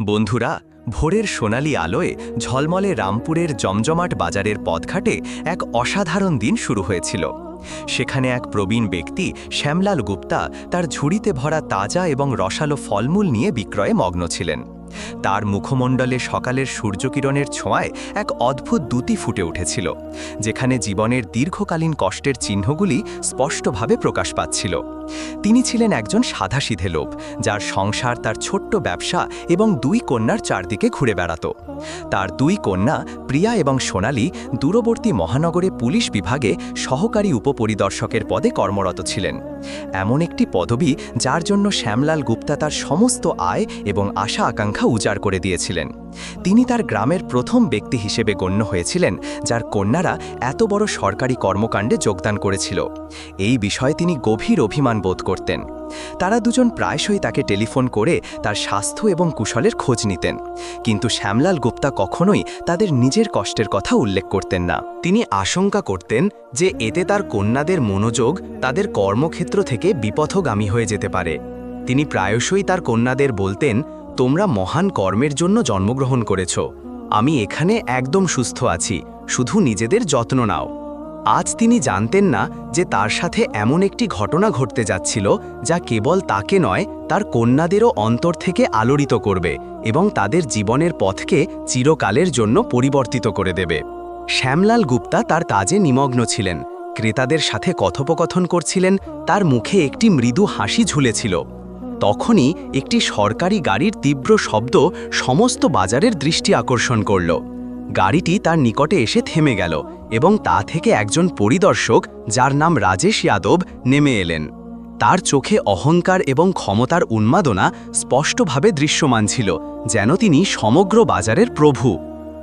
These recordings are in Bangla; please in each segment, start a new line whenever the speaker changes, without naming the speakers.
বন্ধুরা, ভোরের সোনালি আলোয় ঝলমলে রামপুরের জমজমাট বাজারের পথঘাটে এক অসাধারণ দিন শুরু হয়েছিল। সেখানে এক প্রবীণ ব্যক্তি, শ্যামলাল গুপ্তা, তার ঝুড়িতে ভরা তাজা এবং রসালো ফলমূল নিয়ে বিক্রয়ে মগ্ন ছিলেন। তার মুখমণ্ডলে সকালের সূর্যকিরণের ছোঁয়ায় এক অদ্ভুত দ্যুতি ফুটে উঠেছিল, যেখানে জীবনের দীর্ঘকালীন কষ্টের চিহ্নগুলি স্পষ্টভাবে প্রকাশ পাচ্ছিল। তিনি ছিলেন একজন সাধাসিধে লোক, যার সংসার, তার ছোট্ট ব্যবসা এবং দুই কন্যার চারদিকে ঘুরে বেড়াত। তার দুই কন্যা, প্রিয়া এবং সোনালি, দূরবর্তী মহানগরে পুলিশ বিভাগে সহকারী উপপরিদর্শকের পদে কর্মরত ছিলেন। এমন একটি পদবি যার জন্য শ্যামলাল গুপ্তা তার সমস্ত আয় এবং আশা আকাঙ্ক্ষা উজাড় করে দিয়েছিলেন। তিনি তার গ্রামের প্রথম ব্যক্তি হিসেবে গণ্য হয়েছিলেন, যার কন্যারা এত বড় সরকারি কর্মকাণ্ডে যোগদান করেছিল। এই বিষয়ে তিনি গভীর অভিমান বোধ করতেন। তারা দুজন প্রায়শই তাকে টেলিফোন করে তার স্বাস্থ্য এবং কুশলের খোঁজ নিতেন। কিন্তু শ্যামলাল গুপ্তা কখনোই তাদের নিজের কষ্টের কথা উল্লেখ করতেন না। তিনি আশঙ্কা করতেন যে এতে তার কন্যাদের মনোযোগ তাদের কর্মক্ষেত্র থেকে বিপথগামী হয়ে যেতে পারে। তিনি প্রায়শই তার কন্যাদের বলতেন তোমরা মহান কর্মের জন্য জন্মগ্রহণ করেছ। আমি এখানে একদম সুস্থ আছি, শুধু নিজেদের যত্ন নাও। আজ তিনি জানতেন না যে তার সাথে এমন একটি ঘটনা ঘটতে যাচ্ছিল, যা কেবল তাকে নয়, তার কন্যাদেরও অন্তর থেকে আলোড়িত করবে এবং তাদের জীবনের পথকে চিরকালের জন্য পরিবর্তিত করে দেবে। শ্যামলাল গুপ্তা তার কাজে নিমগ্ন ছিলেন। ক্রেতাদের সাথে কথোপকথন করছিলেন, তার মুখে একটি মৃদু হাসি ঝুলেছিল। তখনই একটি সরকারি গাড়ির তীব্র শব্দ সমস্ত বাজারের দৃষ্টি আকর্ষণ করল। গাড়িটি তার নিকটে এসে থেমে গেল এবং তা থেকে একজন পরিদর্শক, যার নাম রাজেশ যাদব, নেমে এলেন। তার চোখে অহংকার এবং ক্ষমতার উন্মাদনা স্পষ্টভাবে দৃশ্যমান ছিল, যেন তিনি সমগ্র বাজারের প্রভু।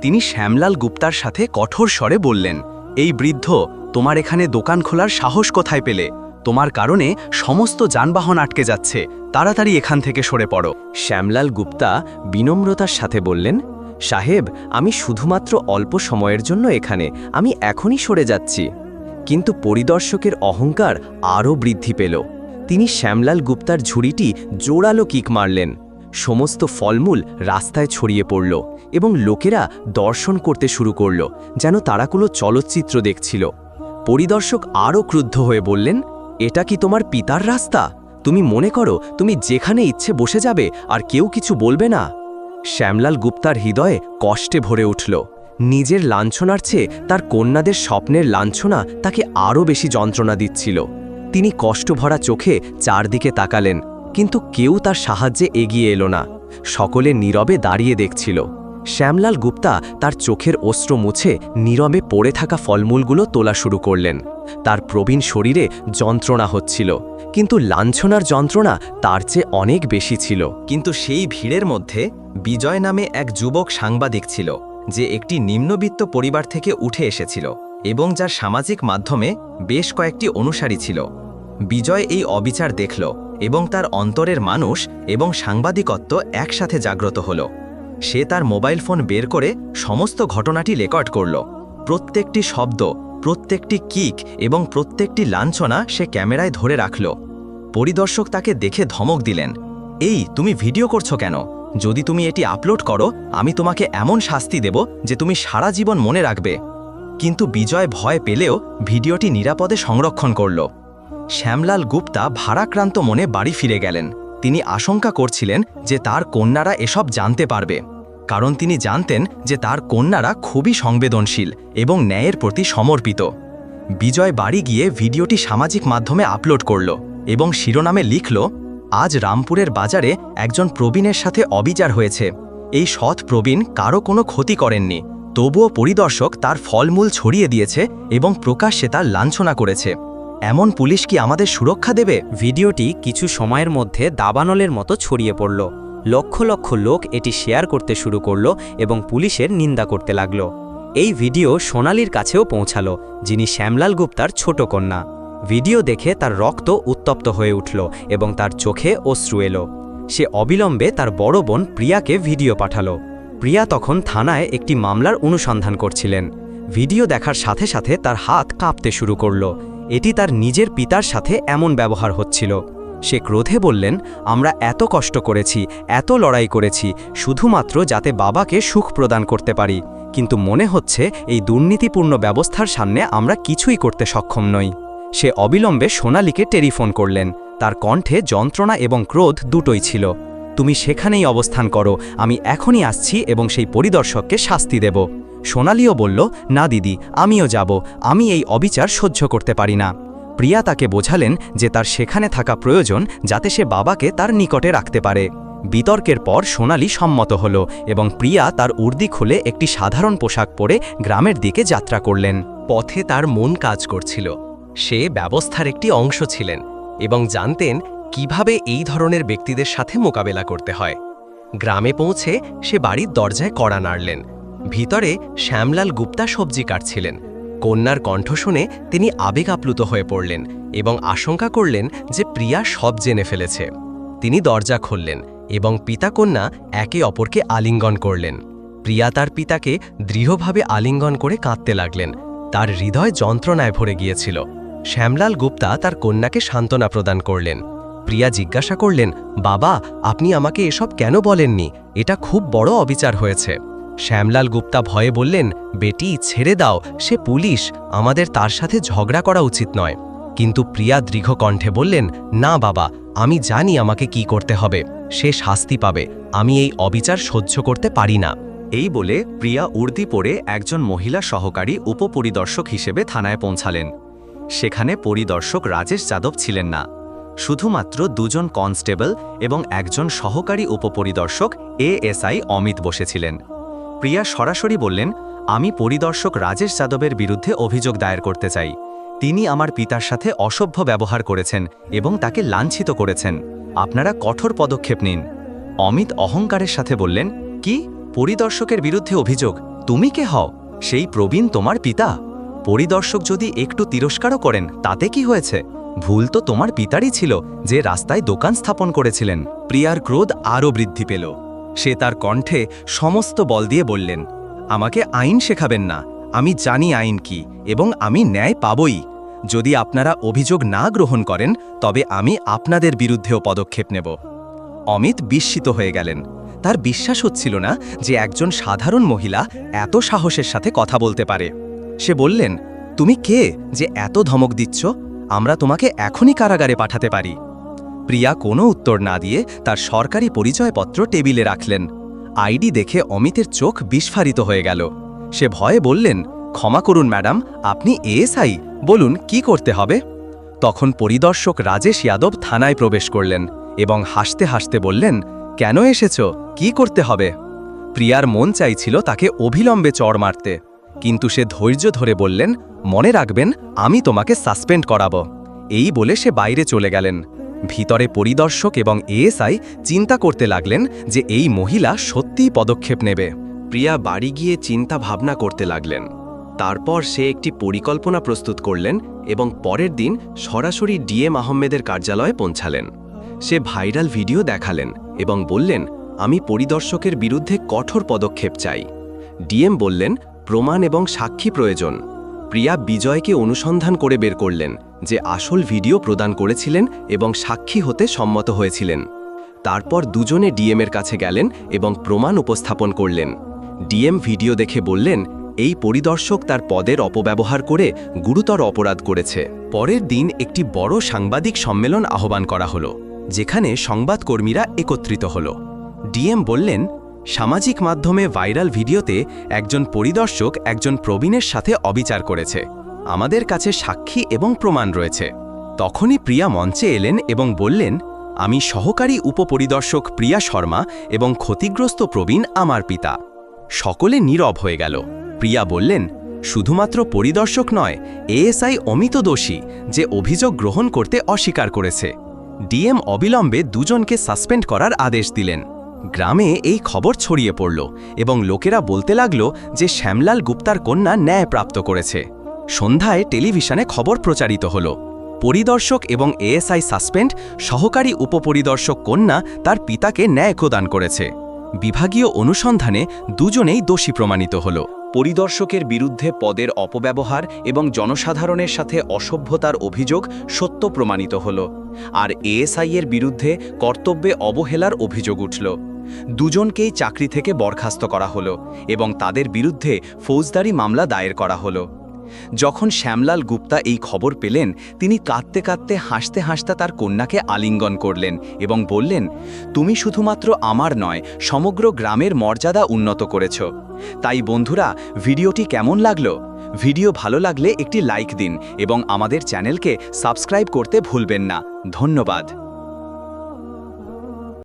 তিনি শ্যামলাল গুপ্তার সাথে কঠোর স্বরে বললেন, এই বৃদ্ধ, তোমার এখানে দোকান খোলার সাহস কোথায় পেলে? তোমার কারণে সমস্ত যানবাহন আটকে যাচ্ছে। তাড়াতাড়ি এখান থেকে সরে পড়ো। শ্যামলাল গুপ্তা বিনম্রতার সাথে বললেন, সাহেব, আমি শুধুমাত্র অল্প সময়ের জন্য এখানে। আমি এখনই সরে যাচ্ছি। কিন্তু পরিদর্শকের অহংকার আরও বৃদ্ধি পেল। তিনি শ্যামলাল গুপ্তার ঝুড়িটি জোরালো কিক মারলেন। সমস্ত ফলমূল রাস্তায় ছড়িয়ে পড়ল এবং লোকেরা দর্শন করতে শুরু করল, যেন তারা কোনো চলচ্চিত্র দেখছিল। পরিদর্শক আরও ক্রুদ্ধ হয়ে বললেন এটা কি তোমার পিতার রাস্তা? তুমি মনে করো, তুমি যেখানে ইচ্ছে বসে যাবে, আর কেউ কিছু বলবে না। শ্যামলাল গুপ্তার হৃদয়ে কষ্টে ভরে উঠল। নিজের লাঞ্ছনার চেয়ে তার কন্যাদের স্বপ্নের লাঞ্ছনা তাকে আরও বেশি যন্ত্রণা দিচ্ছিল। তিনি কষ্টভরা চোখে চারদিকে তাকালেন, কিন্তু কেউ তার সাহায্যে এগিয়ে এলো না। সকলে নীরবে দাঁড়িয়ে দেখছিল। শ্যামলাল গুপ্তা তার চোখের অস্ত্র মুছে নীরবে পড়ে থাকা ফলমূলগুলো তোলা শুরু করলেন। তার প্রবীণ শরীরে যন্ত্রণা হচ্ছিল, কিন্তু লাঞ্ছনার যন্ত্রণা তার চেয়ে অনেক বেশি ছিল। কিন্তু সেই ভিড়ের মধ্যে বিজয় নামে এক যুবক সাংবাদিক ছিল, যে একটি নিম্নবিত্ত পরিবার থেকে উঠে এসেছিল এবং যার সামাজিক মাধ্যমে বেশ কয়েকটি অনুসারী ছিল। বিজয় এই অবিচার দেখল এবং তার অন্তরের মানুষ এবং সাংবাদিকত্ব একসাথে জাগ্রত হল। সে তার মোবাইল ফোন বের করে সমস্ত ঘটনাটি রেকর্ড করল। প্রত্যেকটি শব্দ, প্রত্যেকটি কিক এবং প্রত্যেকটি লাঞ্ছনা সে ক্যামেরায় ধরে রাখল। পরিদর্শক তাকে দেখে ধমক দিলেন, এই, তুমি ভিডিও করছ কেন? যদি তুমি এটি আপলোড করো, আমি তোমাকে এমন শাস্তি দেব যে তুমি সারা জীবন মনে রাখবে। কিন্তু বিজয় ভয় পেলেও ভিডিওটি নিরাপদে সংরক্ষণ করল। শ্যামলাল গুপ্তা ভারাক্রান্ত মনে বাড়ি ফিরে গেলেন। তিনি আশঙ্কা করছিলেন যে তার কন্যারা এসব জানতে পারবে। কারণ তিনি জানতেন যে তার কন্যারা খুবই সংবেদনশীল এবং ন্যায়ের প্রতি সমর্পিত। বিজয় বাড়ি গিয়ে ভিডিওটি সামাজিক মাধ্যমে আপলোড করল এবং শিরোনামে লিখল, আজ রামপুরের বাজারে একজন প্রবীণের সাথে অবিচার হয়েছে। এই সৎ প্রবীণ কারও কোনো ক্ষতি করেননি। তবুও পরিদর্শক তার ফলমূল ছড়িয়ে দিয়েছে এবং প্রকাশ্যে তার লাঞ্ছনা করেছে। এমন পুলিশ কি আমাদের সুরক্ষা দেবে?
ভিডিওটি কিছু সময়ের মধ্যে দাবানলের মতো ছড়িয়ে পড়ল। লক্ষ লক্ষ লোক এটি শেয়ার করতে শুরু করল এবং পুলিশের নিন্দা করতে লাগল। এই ভিডিও সোনালির কাছেও পৌঁছালো, যিনি শ্যামলাল গুপ্তার ছোট কন্যা। ভিডিও দেখে তার রক্ত উত্তপ্ত হয়ে উঠল এবং তার চোখে অশ্রু এলো। সে অবিলম্বে তার বড় বোন প্রিয়াকে ভিডিও পাঠালো। প্রিয়া তখন থানায় একটি মামলার অনুসন্ধান করছিলেন। ভিডিও দেখার সাথে সাথে তার হাত কাঁপতে শুরু করল। এটি তার নিজের পিতার সাথে এমন ব্যবহার হচ্ছিল। সে ক্রোধে বললেন, আমরা এত কষ্ট করেছি, এত লড়াই করেছি, শুধুমাত্র যাতে বাবাকে সুখ প্রদান করতে পারি। কিন্তু মনে হচ্ছে এই দুর্নীতিপূর্ণ ব্যবস্থার সামনে আমরা কিছুই করতে সক্ষম নই। সে অবিলম্বে সোনালিকে টেলিফোন করলেন। তার কণ্ঠে যন্ত্রণা এবং ক্রোধ দুটোই ছিল। তুমি সেখানেই অবস্থান করো, আমি এখনই আসছি এবং সেই পরিদর্শককে শাস্তি দেব। সোনালিও বলল, না দিদি, আমিও যাব, আমি এই অবিচার সহ্য করতে পারি না। প্রিয়া তাকে বোঝালেন যে তার সেখানে থাকা প্রয়োজন যাতে সে বাবাকে তার নিকটে রাখতে পারে। বিতর্কের পর সোনালি সম্মত হল এবং প্রিয়া তার উর্দি খুলে একটি সাধারণ পোশাক পরে গ্রামের দিকে যাত্রা করলেন।
পথে তার মন কাজ করছিল। সে ব্যবস্থার একটি অংশ ছিলেন এবং জানতেন কীভাবে এই ধরনের ব্যক্তিদের সাথে মোকাবেলা করতে হয়। গ্রামে পৌঁছে সে বাড়ির দরজায় কড়া নাড়লেন। ভিতরে শ্যামলাল গুপ্তা সবজি কাটছিলেন। কন্যার কণ্ঠ শুনে তিনি আবেগ আপ্লুত হয়ে পড়লেন এবং আশঙ্কা করলেন যে প্রিয়া সব জেনে ফেলেছে। তিনি দরজা খুললেন এবং পিতা কন্যা একে অপরকে আলিঙ্গন করলেন। প্রিয়া তার পিতাকে দৃঢ়ভাবে আলিঙ্গন করে কাঁদতে লাগলেন। তার হৃদয় যন্ত্রণায় ভরে গিয়েছিল। শ্যামলাল গুপ্তা তার কন্যাকে সান্ত্বনা প্রদান করলেন। প্রিয়া জিজ্ঞাসা করলেন, বাবা, আপনি আমাকে এসব কেন বলেননি? এটা খুব বড় অবিচার হয়েছে। শ্যামলাল গুপ্তা ভয়ে বললেন, বেটি, ছেড়ে দাও। সে পুলিশ। আমাদের তার সাথে ঝগড়া করা উচিত নয়। কিন্তু প্রিয়া দৃঢ় কণ্ঠে বললেন, না বাবা, আমি জানি আমাকে কি করতে হবে। সে শাস্তি পাবে। আমি এই অবিচার সহ্য করতে পারি না।
এই বলে প্রিয়া উর্দি পরে একজন মহিলা সহকারী উপপরিদর্শক হিসেবে থানায় পৌঁছালেন। সেখানে পরিদর্শক রাজেশ যাদব ছিলেন না। শুধুমাত্র দুজন কনস্টেবল এবং একজন সহকারী উপপরিদর্শক এএসআই অমিত বসেছিলেন। প্রিয়া সরাসরি বললেন, আমি পরিদর্শক রাজেশ যাদবের বিরুদ্ধে অভিযোগ দায়ের করতে চাই। তিনি আমার পিতার সাথে অসভ্য ব্যবহার করেছেন এবং তাকে লাঞ্ছিত করেছেন। আপনারা কঠোর পদক্ষেপ নিন। অমিত অহংকারের সাথে বললেন, কি? পরিদর্শকের বিরুদ্ধে অভিযোগ? তুমি কে হও? সেই প্রবীণ তোমার পিতা? পরিদর্শক যদি একটু তিরস্কারও করেন, তাতে কি হয়েছে? ভুল তো তোমার পিতারই ছিল, যে রাস্তায় দোকান স্থাপন করেছিলেন। প্রিয়ার ক্রোধ আরও বৃদ্ধি পেল। সে তার কণ্ঠে সমস্ত বল দিয়ে বললেন, আমাকে আইন শেখাবেন না। আমি জানি আইন কি এবং আমি ন্যায় পাবই। যদি আপনারা অভিযোগ না গ্রহণ করেন, তবে আমি আপনাদের বিরুদ্ধেও পদক্ষেপ নেব অমিত বিস্মিত হয়ে গেলেন। তার বিশ্বাস হচ্ছিল না যে একজন সাধারণ মহিলা এত সাহসের সাথে কথা বলতে পারে। সে বললেন, তুমি কে? যে এত ধমক দিচ্ছ? আমরা তোমাকে এখনই কারাগারে পাঠাতে পারি। প্রিয়া কোনো উত্তর না দিয়ে তার সরকারি পরিচয়পত্র টেবিলে রাখলেন। আইডি দেখে অমিতের চোখ বিস্ফারিত হয়ে গেল। সে ভয়ে বললেন, ক্ষমা করুন, ম্যাডাম, আপনি এএসআই, বলুন, কি করতে হবে? তখন পরিদর্শক রাজেশ যাদব থানায় প্রবেশ করলেন এবং হাসতে হাসতে বললেন, কেন এসেছ? কি করতে হবে? প্রিয়ার মন চাইছিল তাকে অবিলম্বে চড় মারতে, কিন্তু সে ধৈর্য ধরে বললেন, মনে রাখবেন, আমি তোমাকে সাসপেন্ড করাব। এই বলে সে বাইরে চলে গেলেন। ভিতরে পরিদর্শক এবং এএসআই চিন্তা করতে লাগলেন যে এই মহিলা সত্যিই পদক্ষেপ নেবে। প্রিয়া বাড়ি গিয়ে চিন্তা ভাবনা করতে লাগলেন। তারপর সে একটি পরিকল্পনা প্রস্তুত করলেন এবং পরের দিন সরাসরি ডিএম আহমেদের কার্যালয়ে পৌঁছালেন। সে ভাইরাল ভিডিও দেখালেন এবং বললেন, আমি পরিদর্শকের বিরুদ্ধে কঠোর পদক্ষেপ চাই। ডিএম বললেন, প্রমাণ এবং সাক্ষী প্রয়োজন। প্রিয়া বিজয়কে অনুসন্ধান করে বের করলেন। যে আসল ভিডিও প্রদান করেছিলেন এবং সাক্ষী হতে সম্মত হয়েছিলেন। তারপর দুজনে ডিএমের কাছে গেলেন এবং প্রমাণ উপস্থাপন করলেন। ডিএম ভিডিও দেখে বললেন, এই পরিদর্শক তার পদের অপব্যবহার করে গুরুতর অপরাধ করেছে। পরের দিন একটি বড় সাংবাদিক সম্মেলন আহ্বান করা হলো, যেখানে সংবাদকর্মীরা একত্রিত হল। ডিএম বললেন, সামাজিক মাধ্যমে ভাইরাল ভিডিওতে একজন পরিদর্শক একজন প্রবীণের সাথে অবিচার করেছে। আমাদের কাছে সাক্ষী এবং প্রমাণ রয়েছে। তখনই প্রিয়া মঞ্চে এলেন এবং বললেন, আমি সহকারী উপপরিদর্শক প্রিয়া শর্মা এবং ক্ষতিগ্রস্ত প্রবীণ আমার পিতা। সকলে নীরব হয়ে গেল। প্রিয়া বললেন, শুধুমাত্র পরিদর্শক নয়, এএসআই অমিত দোষী, যে অভিযোগ গ্রহণ করতে অস্বীকার করেছে। ডিএম অবিলম্বে দুজনকে সাসপেন্ড করার আদেশ দিলেন। গ্রামে এই খবর ছড়িয়ে পড়ল এবং লোকেরা বলতে লাগল যে শ্যামলাল গুপ্তার কন্যা ন্যায় প্রাপ্ত করেছে। সন্ধ্যায় টেলিভিশনে খবর প্রচারিত হল। পরিদর্শক এবং এএসআই সাসপেন্ড, সহকারী উপপরিদর্শক কন্যা তার পিতাকে ন্যায় প্রদান করেছে। বিভাগীয় অনুসন্ধানে দুজনেই দোষী প্রমাণিত হল।
পরিদর্শকের বিরুদ্ধে পদের অপব্যবহার এবং জনসাধারণের সাথে অসভ্যতার অভিযোগ সত্য প্রমাণিত হল। আর এএসআইয়ের বিরুদ্ধে কর্তব্যে অবহেলার অভিযোগ উঠল। দুজনকেই চাকরি থেকে বরখাস্ত করা হলো এবং তাদের বিরুদ্ধে ফৌজদারি মামলা দায়ের করা হলো। যখন শ্যামলাল গুপ্তা এই খবর পেলেন, তিনি কাঁদতে কাঁদতে হাসতে হাসতে তার কন্যাকে আলিঙ্গন করলেন এবং বললেন, তুমি শুধুমাত্র আমার নয়, সমগ্র গ্রামের মর্যাদা উন্নত করেছ। তাই বন্ধুরা, ভিডিওটি কেমন লাগল? ভিডিও ভালো লাগলে একটি লাইক দিন এবং আমাদের চ্যানেলকে সাবস্ক্রাইব করতে ভুলবেন না। ধন্যবাদ।